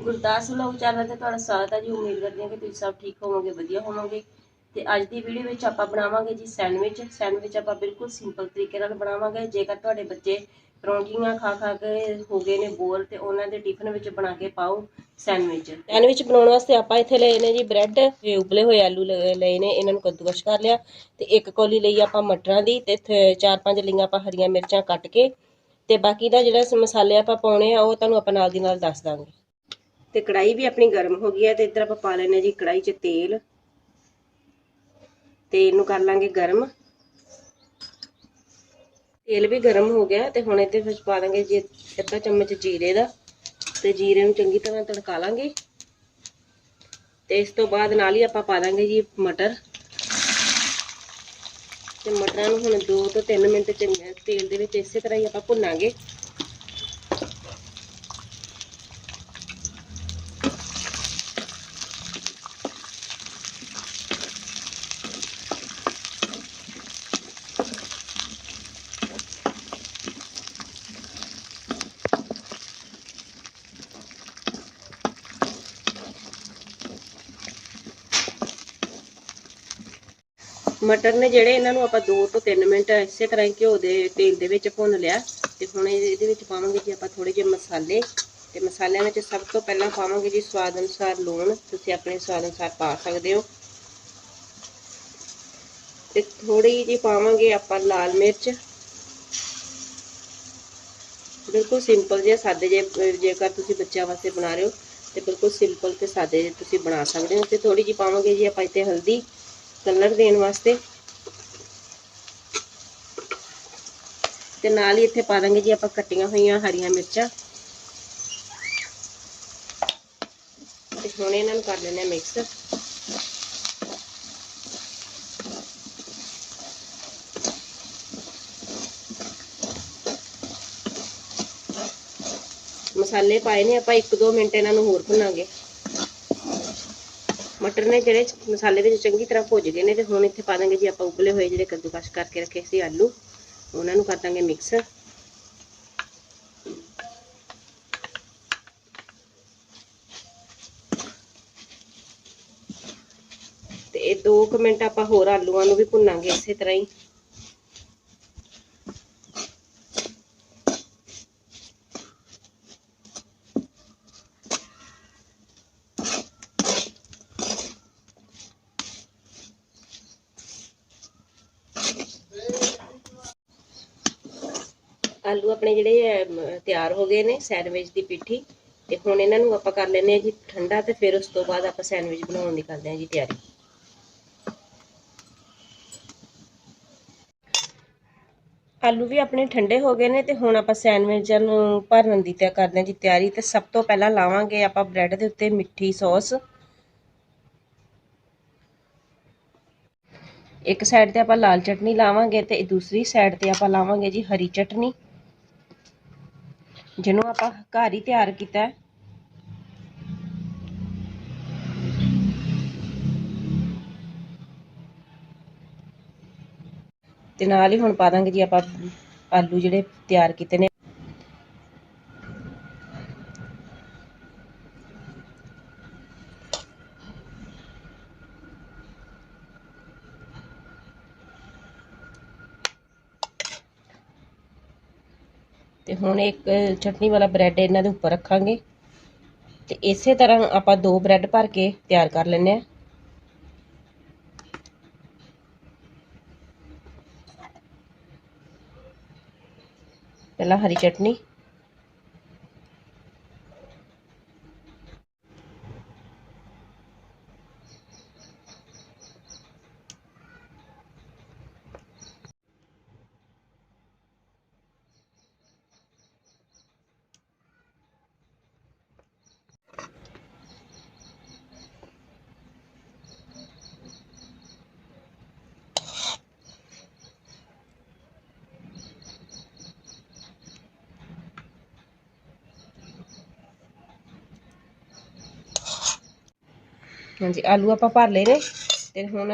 Gurdas vlog channel ਤੇ ਤੁਹਾਡਾ ਸਵਾਗਤ ਹੈ ਜੀ। ਉਮੀਦ ਕਰਦੇ ਹਾਂ ਕਿ ਤੁਸੀਂ ਸਭ ਠੀਕ ਹੋਵੋਗੇ, ਵਧੀਆ ਹੋਵੋਗੇ। ਤੇ ਅੱਜ ਦੀ ਵੀਡੀਓ ਵਿੱਚ ਆਪਾਂ ਬਣਾਵਾਂਗੇ ਜੀ ਸੈਂਡਵਿਚ। ਸੈਂਡਵਿਚ ਆਪਾਂ ਬਿਲਕੁਲ ਸਿੰਪਲ ਤਰੀਕੇ ਨਾਲ ਬਣਾਵਾਂਗੇ। ਜੇਕਰ ਤੁਹਾਡੇ ਬੱਚੇ ਪਰੌਂਠੀਆਂ ਖਾ ਖਾ ਕੇ ਹੋ ਗਏ ਨੇ ਬੋਲ, ਤੇ ਉਹਨਾਂ ਦੇ ਟਿਫਨ ਵਿੱਚ ਬਣਾ ਕੇ ਪਾਓ ਸੈਂਡਵਿਚ। ਸੈਂਡਵਿਚ ਬਣਾਉਣ ਵਾਸਤੇ ਆਪਾਂ ਇੱਥੇ ਲਏ ਨੇ ਜੀ ਬ੍ਰੈਡ, ਤੇ ਉਬਲੇ ਹੋਏ ਆਲੂ ਲ- ਲਏ ਨੇ। ਇਹਨਾਂ ਨੂੰ ਕੱਦੂਕਸ਼ ਕਰ ਲਿਆ। ਤੇ ਇੱਕ ਕੌਲੀ ਲਈ ਆਪਾਂ ਮਟਰਾਂ ਦੀ, ਤੇ ਚਾਰ ਪੰਜ ਲਈਆਂ ਆਪਾਂ ਹਰੀਆਂ ਮਿਰਚਾਂ ਕੱਟ ਕੇ। ਤੇ ਬਾਕੀ ਦਾ ਜਿਹੜਾ ਸ- ਮਸਾਲੇ ਆਪਾਂ ਪਾਉਣੇ ਆ, ਉਹ ਤੁਹਾਨੂੰ ਆਪਾਂ ਨਾਲ ਦੀ ਨਾਲ ਦੱਸ ਦਾਂਗੇ। ਤੇ ਕੜਾਈ ਵੀ ਆਪਣੀ ਗਰਮ ਹੋ ਗਈ ਹੈ ਤੇ ਇੱਧਰ ਆਪਾਂ ਪਾ ਲੈਣੇ ਜੀ ਕੜਾਈ 'ਚ ਤੇਲ। ਤੇ ਇਹਨੂੰ ਕਰ ਲਾਂਗੇ ਗਰਮ। ਤੇਲ ਵੀ ਗਰਮ ਹੋ ਗਿਆ ਤੇ ਹੁਣ ਇਹਦੇ ਵਿੱਚ ਪਾ ਦਾਂਗੇ ਜੀ ਅੱਧਾ ਚਮਚ ਜੀਰੇ ਦਾ। ਤੇ ਜੀਰੇ ਨੂੰ ਚੰਗੀ ਤਰ੍ਹਾਂ ਤੜਕਾ ਲਾਂਗੇ। ਤੇ ਇਸ ਤੋਂ ਬਾਅਦ ਨਾਲ ਹੀ ਆਪਾਂ ਪਾ ਦਾਂਗੇ ਜੀ ਮਟਰ। ਤੇ ਮਟਰਾਂ ਨੂੰ ਹੁਣ 2 ਤੋਂ 3 ਮਿੰਟ ਚੰਗੇ ਤੇਲ ਦੇ ਵਿੱਚ ਇਸੇ ਤਰ੍ਹਾਂ ਹੀ ਆਪਾਂ ਭੁੰਨਾਂਗੇ। ਮਟਰ ਨੇ ਜਿਹੜੇ ਇਹਨਾਂ ਨੂੰ ਆਪਾਂ 2 ਤੋਂ 3 ਮਿੰਟ ਇਸੇ ਤਰ੍ਹਾਂ ਹੀ ਘਿਓ ਦੇ ਤੇਲ ਦੇ ਵਿੱਚ ਭੁੰਨ ਲਿਆ ਤੇ ਹੁਣ ਇਹਦੇ ਵਿੱਚ ਪਾਵਾਂਗੇ ਜੀ ਆਪਾਂ ਥੋੜੇ ਜਿਹੇ ਮਸਾਲੇ ਤੇ ਮਸਾਲਿਆਂ ਵਿੱਚ ਸਭ ਤੋਂ ਪਹਿਲਾਂ ਪਾਵਾਂਗੇ ਜੀ ਸਵਾਦ ਅਨੁਸਾਰ ਲੂਣ, ਤੁਸੀਂ ਆਪਣੇ ਸਵਾਦ ਅਨੁਸਾਰ ਪਾ ਸਕਦੇ ਹੋ। ਤੇ ਥੋੜੀ ਜਿਹੀ ਪਾਵਾਂਗੇ ਆਪਾਂ ਲਾਲ ਮਿਰਚ। ਬਿਲਕੁਲ ਸਿੰਪਲ ਜਿਹਾ ਸਾਦੇ ਜੇ ਜੇਕਰ ਤੁਸੀਂ ਬੱਚਿਆਂ ਵਾਸਤੇ ਬਣਾ ਰਹੇ ਹੋ, ਤੇ ਬਿਲਕੁਲ ਸਿੰਪਲ ਤੇ ਸਾਦੇ ਜਿਹੇ ਤੁਸੀਂ ਬਣਾ ਸਕਦੇ ਹੋ। ਤੇ ਥੋੜੀ ਜਿਹੀ ਪਾਵਾਂਗੇ ਜੀ ਆਪਾਂ ਇੱਥੇ ਹਲਦੀ। ਕਲਰ ਦੇਣ ਵਾਸਤੇ। ਤੇ ਨਾਲ ਹੀ ਇੱਥੇ ਪਾ ਦਾਂਗੇ ਜੀ ਆਪਾਂ ਕੱਟੀਆਂ ਹੋਈਆਂ ਹਰੀਆਂ ਮਿਰਚਾਂ। ਤੇ ਹੁਣ ਇਹਨਾਂ ਨੂੰ ਕਰ ਲੈਣੇ ਮਿਕਸ ਮਸਾਲੇ ਪਾਏ ਨੇ, ਆਪਾਂ 1-2 ਮਿੰਟ ਇਹਨਾਂ ਨੂੰ ਹੋਰ ਭੁੰਨਾਂਗੇ। ਮਟਰ ਨੇ ਜਿਹੜੇ ਮਸਾਲੇ ਵਿੱਚ ਚੰਗੀ ਤਰ੍ਹਾਂ ਭੁੱਜ ਗਏ ਨੇ ਤੇ ਹੁਣ ਇੱਥੇ ਪਾ ਦਾਂਗੇ ਜੀ ਆਪਾਂ ਉਬਲੇ ਹੋਏ ਜਿਹੜੇ ਕੱਦੂਕਸ਼ ਕਰਕੇ ਰੱਖੇ ਸੀ ਆਲੂ। ਉਹਨਾਂ ਨੂੰ ਕਰ ਦਾਂਗੇ ਮਿਕਸ ਤੇ ਇਹ 2 ਮਿੰਟ ਆਪਾਂ ਹੋਰ ਆਲੂਆਂ ਨੂੰ ਵੀ ਭੁੰਨਾਂਗੇ ਇਸੇ ਤਰ੍ਹਾਂ ਹੀ। ਆਲੂ ਆਪਣੇ ਜਿਹੜੇ ਅਮ, ਤਿਆਰ ਹੋ ਗਏ ਨੇ ਸੈਂਡਵਿਚ ਦੀ ਪਿੱਠੀ ਤੇ ਹੁਣ ਇਹਨਾਂ ਨੂੰ ਆਪਾਂ ਕਰ ਲੈਨੇ ਆ ਜੀ ਠੰਡਾ ਤੇ ਫਿਰ ਉਸ ਤੋਂ ਬਾਅਦ ਆਪਾਂ ਸੈਂਡਵਿਚ ਬਣਾਉਣ ਦੀ ਕਰਦੇ ਆ ਜੀ ਤਿਆਰੀ। ਆਲੂ ਵੀ ਆਪਣੇ ਠੰਡੇ ਹੋ ਗਏ ਨੇ ਤੇ ਹੁਣ ਆਪਾਂ ਸੈਂਡਵਿਚ ਨੂੰ ਭਰਨ ਦੀ ਤਿਆਰ ਕਰਦੇ ਆ ਜੀ ਤਿਆਰੀ ਤੇ ਸਭ ਤੋਂ ਪਹਿਲਾਂ ਲਾਵਾਂਗੇ ਆਪਾਂ ਬ੍ਰੈਡ ਦੇ ਉੱਤੇ ਮਿੱਠੀ ਸੌਸ। ਇੱਕ ਸਾਈਡ ਤੇ ਆਪਾਂ ਲਾਲ ਚਟਨੀ ਲਾਵਾਂਗੇ ਤੇ ਦੂਸਰੀ ਸਾਈਡ ਤੇ ਆਪਾਂ ਲਾਵਾਂਗੇ ਜੀ ਹਰੀ ਚਟਨੀ। ਜਿਹਨੂੰ ਆਪਾਂ ਘਰ ਹੀ ਤਿਆਰ ਕੀਤਾ ਹੈ। ਤੇ ਨਾਲ ਹੀ ਹੁਣ ਪਾ ਦਾਂਗੇ ਜੀ ਆਪਾਂ ਆਲੂ ਜਿਹੜੇ ਤਿਆਰ ਕੀਤੇ ਨੇ। ਤੇ ਹੁਣ ਇੱਕ ਚਟਨੀ ਵਾਲਾ ਬ੍ਰੈਡ ਇਹਨਾਂ ਦੇ ਉੱਪਰ ਰੱਖਾਂਗੇ। ਤੇ ਇਸੇ ਤਰ੍ਹਾਂ ਆਪਾਂ ਦੋ ਬ੍ਰੈਡ ਭਰ ਕੇ ਤਿਆਰ ਕਰ ਲੈਣੇ ਆ ਪਹਿਲਾਂ ਹਰੀ ਚਟਨੀ। ਹਾਂਜੀ, ਆਲੂ ਆਪਾਂ ਭਰ ਲਏ ਨੇ ਤੇ ਹੁਣ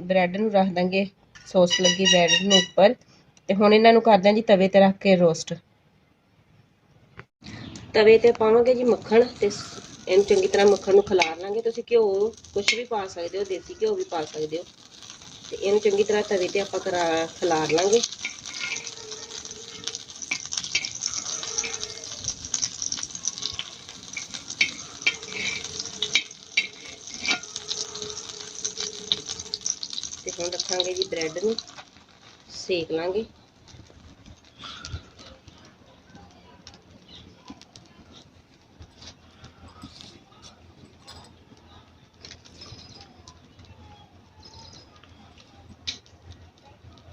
ਬ੍ਰੈਡ ਨੂੰ ਰੱਖ ਦਾਂਗੇ। ਸੌਸ ਲੱਗੀ ਬ੍ਰੈਡ ਨੂੰ ਉੱਪਰ ਤੇ ਹੁਣ ਇਹਨਾਂ ਨੂੰ ਕਰਦੇ ਹਾਂ ਜੀ ਤਵੇ ਤੇ ਰੱਖ ਕੇ ਰੋਸਟ ਤਵੇ ਤੇ ਪਾਵਾਂਗੇ ਜੀ ਮੱਖਣ ਤੇ ਇਹਨੂੰ ਚੰਗੀ ਤਰ੍ਹਾਂ ਮੱਖਣ ਨੂੰ ਖਿਲਾਰ ਲਾਂਗੇ। ਤੁਸੀਂ ਘਿਓ ਕੁਝ ਵੀ ਪਾ ਸਕਦੇ ਹੋ, ਦੇਸੀ ਘਿਓ ਵੀ ਪਾ ਸਕਦੇ ਹੋ। ਤੇ ਇਹਨੂੰ ਚੰਗੀ ਤਰ੍ਹਾਂ ਤਵੇ ਤੇ ਆਪਾਂ ਕਰਾ ਖਿਲਾਰ ਲਾਂਗੇ। ਹੁਣ ਰੱਖਾਂਗੇ ਜੀ ਬ੍ਰੈਡ ਨੂੰ। ਸੇਕ ਲਾਂਗੇ।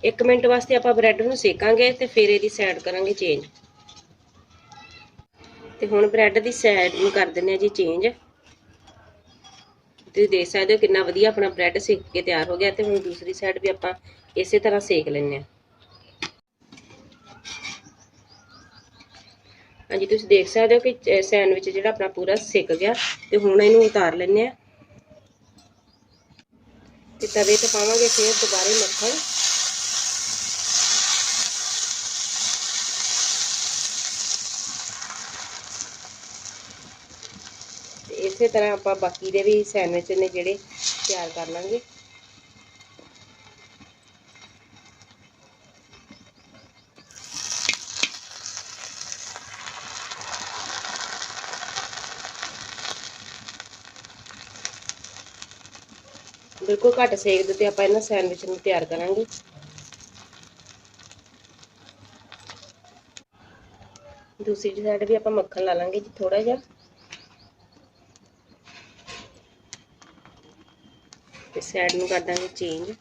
ਇੱਕ ਮਿੰਟ ਵਾਸਤੇ ਆਪਾਂ ਬ੍ਰੈਡ ਨੂੰ ਸੇਕਾਂਗੇ ਤੇ ਫਿਰ ਇਹਦੀ ਸਾਈਡ ਕਰਾਂਗੇ ਚੇਂਜ ਤੇ ਹੁਣ ਬ੍ਰੈਡ ਦੀ ਸਾਈਡ ਨੂੰ ਕਰ ਦਿੰਨੇ ਆ ਜੀ ਚੇਂਜ ਤੁਸੀਂ ਦੇਖ ਸਕਦੇ ਹੋ ਕਿੰਨਾ ਵਧੀਆ ਆਪਣਾ ਬ੍ਰੈਡ ਸੇਕ ਕੇ ਤਿਆਰ ਹੋ ਗਿਆ ਤੇ ਹੁਣ ਦੂਸਰੀ ਸਾਈਡ ਵੀ ਆਪਾਂ ਇਸੇ ਤਰ੍ਹਾਂ ਸੇਕ ਲੈਣੇ ਆ ਹਾਂਜੀ, ਤੁਸੀਂ ਦੇਖ ਸਕਦੇ ਹੋ ਕਿ ਸੈਂਡਵਿਚ ਜਿਹੜਾ ਆਪਣਾ ਪੂਰਾ ਸਿੱਕ ਗਿਆ ਤੇ ਹੁਣ ਇਹਨੂੰ ਉਤਾਰ ਲੈਣੇ ਆ ਤੇ ਤਵੇ ਤੇ ਪਾਵਾਂਗੇ, ਫਿਰ ਦੁਬਾਰੇ ਮੱਖਣ ਤੇ ਇਸੇ ਤਰ੍ਹਾਂ ਆਪਾਂ ਬਾਕੀ ਦੇ ਵੀ ਸੈਂਡਵਿਚ ਨੇ ਜਿਹੜੇ ਤਿਆਰ ਕਰ ਲਾਂਗੇ। ਬਿਲਕੁਲ ਘੱਟ ਸੇਕ ਦੇ ਤੇ ਆਪਾਂ ਇਹਨਾਂ ਸੈਂਡਵਿਚ ਨੂੰ ਤਿਆਰ ਕਰਾਂਗੇ। ਦੂਸਰੀ ਸਾਈਡ ਵੀ ਆਪਾਂ ਮੱਖਣ ਲਾ ਲਾਂਗੇ ਜੀ ਥੋੜਾ ਜਿਹਾ। ਤੇ ਸਾਈਡ ਨੂੰ ਕਰ ਦਾਂਗੇ ਚੇਂਜ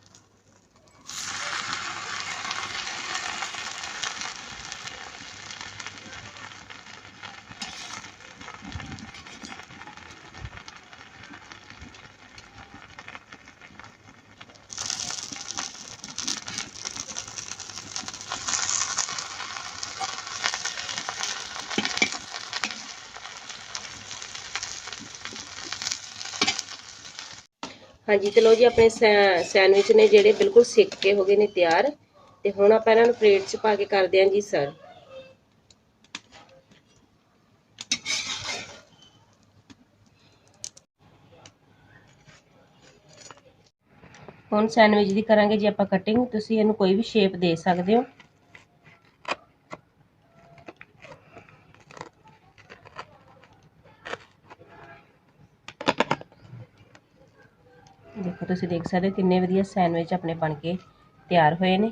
ਹਾਂਜੀ ਤੇ ਲੋ ਜੀ, ਆਪਣੇ ਸੈ- ਸੈਂਡਵਿਚ ਨੇ ਜਿਹੜੇ ਬਿਲਕੁਲ ਸਿੱਕ ਕੇ ਹੋ ਗਏ ਨੇ ਤਿਆਰ। ਤੇ ਹੁਣ ਆਪਾਂ ਇਹਨਾਂ ਨੂੰ ਪਲੇਟ 'ਚ ਪਾ ਕੇ ਕਰਦੇ ਆਂ ਜੀ ਸਰਵ ਹੁਣ ਸੈਂਡਵਿਚ ਦੀ ਕਰਾਂਗੇ ਜੀ ਆਪਾਂ ਕਟਿੰਗ। ਤੁਸੀਂ ਇਹਨੂੰ ਕੋਈ ਵੀ ਸ਼ੇਪ ਦੇ ਸਕਦੇ ਹੋ। ਦੇਖੋ ਤੁਸੀਂ ਦੇਖ ਸਕਦੇ ਹੋ ਕਿੰਨੇ ਵਧੀਆ ਸੈਂਡਵਿਚ ਆਪਣੇ ਬਣ ਕੇ ਤਿਆਰ ਹੋਏ ਨੇ।